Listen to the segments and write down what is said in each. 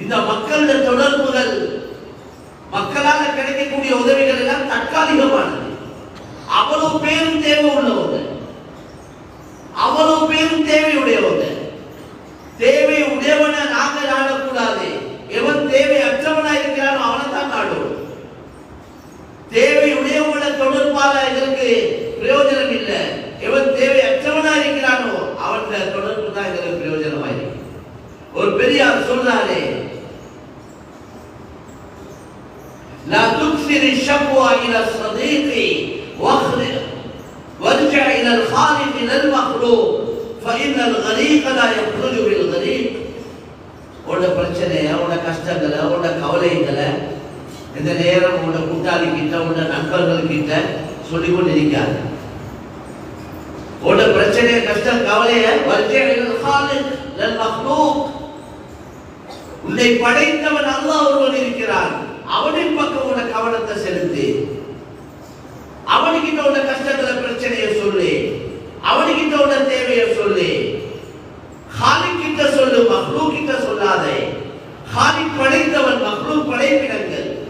இந்த மக்களுடைய தொடர்புகள் மக்களால் கிடைக்கக்கூடிய உதவிகள் எல்லாம் தற்காலிகமானது. அவ்வளவு பேரும் தேவை உள்ளவங்க. அவ்வளவு பேரும் தேவையுடையவங்க. தேவை உடையவனை நாங்கள் நாடக்கூடாது எவன் தேவை அற்றவனா இருக்கிறானோ அவனை தான் நாடுவோம் தேவை உடையவன தொடர்பால இதற்கு பிரயோஜனம் இல்லை. எவன் தேவை அற்றவனா இருக்கிறானோ அவன் தொடர்பு தான் இதற்கு பிரயோஜனமாயிருக்கு. ஒரு பெரியார் சொல்றாரு لا تكثر الشكوى الى الصديق واخرج وارجع الى الخالق لا المخلوق فان الغريق لا يخرج بالغريق உன்னோட பிரச்சனைய உன்னோட கஷ்டங்களை உன்னோட கவலைகளை இந்த நேரம் உன்னோட கூட்டாளி கிட்ட உன்னோட நண்பர்கள் கிட்ட சொல்லிக் கொண்டிருக்காரு உன்னோட பிரச்சனைய கஷ்டம் கவலைய வர்ஜில் ஹாலிக் லல் மக்லூக் உன்னை படைத்தவன் அல்லாஹ் ஒருவன் இருக்கிறான் அவனின் பக்கம் உன கவனத்தை செலுத்து. அவனுக்கிட்ட உள்ள கஷ்டங்களை பிரச்சனையை சொல்லு. அவனுக்கிட்ட உள்ள தேவையை சொல்லு. ஹாலிக்கிட்ட சொல்லு மஹ்லூ கிட்ட சொல்லாதே. ஹாலி படைத்தவன் மஹ்லூ படைப்பிடங்கள்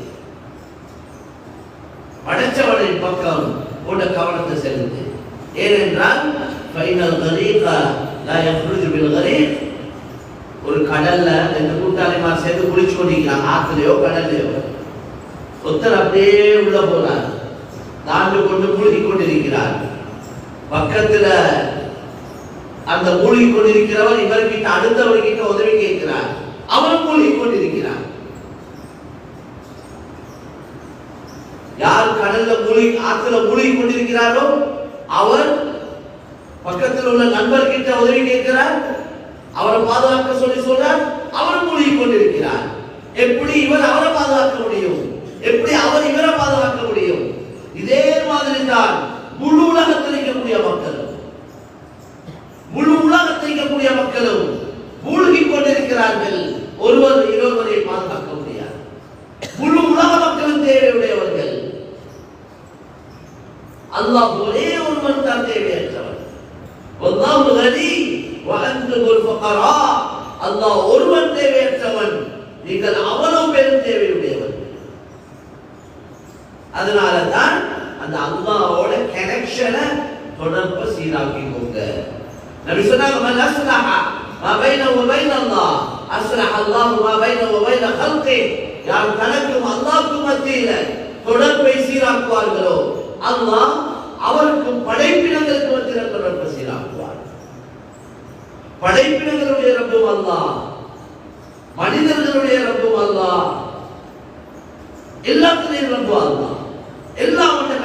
படைச்சவனின் பக்கம் உள்ள கவனத்தை செலுத்து. ஏனென்றால் ஃபைனல் கரீகா லா யஃப்ருஜு பில் கரீக். கடல்ல ரெண்டு கூட்டாளிமார் சேர்ந்து குளிச்சு கொண்டிருக்கிறாங்க ஆத்துலயோ கடல்லையோ. ஒத்தர் அப்படியே உள்ள போறார் தாண்டு கொண்டு மூழ்கி கொண்டிருக்கிறார். பக்கத்துல அந்த மூழ்கி கொண்டிருக்கிறவர் இவர்கிட்ட அடுத்தவர்கிட்ட உதவி கேட்கிறார். அவர் மூழ்கி கொண்டிருக்கிறார். யார் கடல்ல மூழ்கி ஆத்துல மூழ்கி கொண்டிருக்கிறாரோ அவர் பக்கத்தில் உள்ள நண்பர்கிட்ட உதவி கேட்கிறார். அவரை பாதுகாக்க சொல்லி சொன்னார் அவர் மூழ்கி கொண்டிருக்கிறார். எப்படி இவர் அவரை பாதுகாக்க முடியும்? எப்படி அவர் இவரை பாதுகாக்க முடியும்? இதே மாதிரி தான் முழு உலகத்தில் இருக்கக்கூடிய மக்களும். முழு உலகத்தில் இருக்கக்கூடிய மக்களும் மூழ்கி கொண்டிருக்கிறார்கள். ஒருவர் இருவரை பாதுகாக்க முடியாது. முழு உலக மக்களும் தேவையுடையவர்கள். அல்லாஹ் ஒரே ஒருவன் தான் தேவையற்றவர் ஒன்றாம் وانتم الفقراء அல்லாஹ் ஒருவன் தேவையற்றவன் நீங்கள் அவ்வளவு பேரும் தேவையுடையவன் அதனால தான் அந்த அல்லாஹ்வோட கனெக்ஷனை தொடர்பு சீராக்கிக்கோங்க நபி சொன்னாங்க மன் அஸ்லஹ மா பைன வ பைன அல்லாஹ் அஸ்லஹ அல்லாஹ் மா பைன வ பைன ஹல்கி யார் தனக்கும் அல்லாஹ்வுக்கும் மத்தியில தொடர்பை சீராக்குவார்களோ அல்லாஹ் படைப்பினங்களுடைய ரப்பும் அல்லாஹ் மனிதர்களுடைய ரப்பும் அல்லாஹ் எல்லாத்திலையும் ரப்பு அல்லாஹ் எல்லாம் அவனுடைய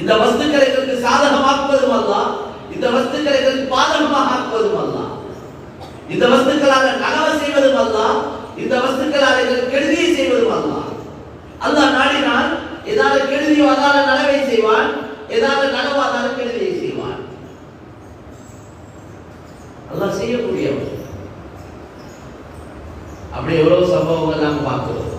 இந்த வஸ்துக்களை எங்களுக்கு சாதகமாக்குவதும் அல்லாஹ் இந்த வஸ்துக்களை எங்களுக்கு பாதகமாக ஆக்குவதும் அல்லாஹ் இந்த வஸ்துக்களால் நகவ செய்வதும் அல்லாஹ் இந்த வஸ்துக்களால் எங்களுக்கு கெடுதியை செய்வதும் அல்லாஹ் அல்லாஹ் நாடினால் ஏதாவது கெடுதியோ அதால நனவை செய்வான். ஏதாவது நனவோ அதால கெடுதியை செய்வான் அல்லாஹ் செய்யக்கூடியவன் அப்படி எவ்வளவு சம்பவங்கள் நாம் பார்க்கிறோம்.